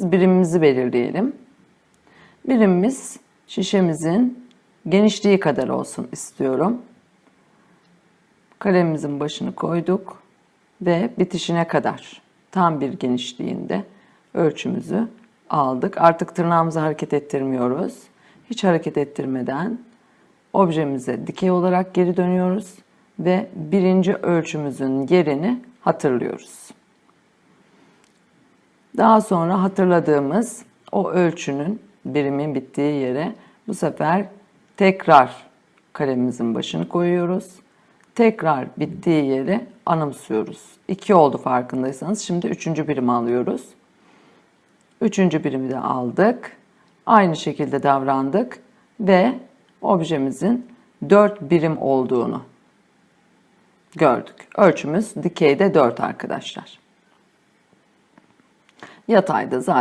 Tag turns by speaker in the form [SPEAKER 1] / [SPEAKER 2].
[SPEAKER 1] birimimizi belirleyelim. Birimimiz şişemizin genişliği kadar olsun istiyorum. Kalemimizin başını koyduk ve bitişine kadar tam bir genişliğinde ölçümüzü aldık. Artık tırnağımızı hareket ettirmiyoruz. Hiç hareket ettirmeden objemize dikey olarak geri dönüyoruz ve birinci ölçümüzün yerini hatırlıyoruz. Daha sonra hatırladığımız o ölçünün birimin bittiği yere bu sefer tekrar kalemimizin başını koyuyoruz. Tekrar bittiği yeri anımsıyoruz. İki oldu farkındaysanız. Şimdi üçüncü birimi alıyoruz. Üçüncü birimi de aldık. Aynı şekilde davrandık ve objemizin dört birim olduğunu gördük. Ölçümüz dikeyde 4 arkadaşlar. Yatayda zaten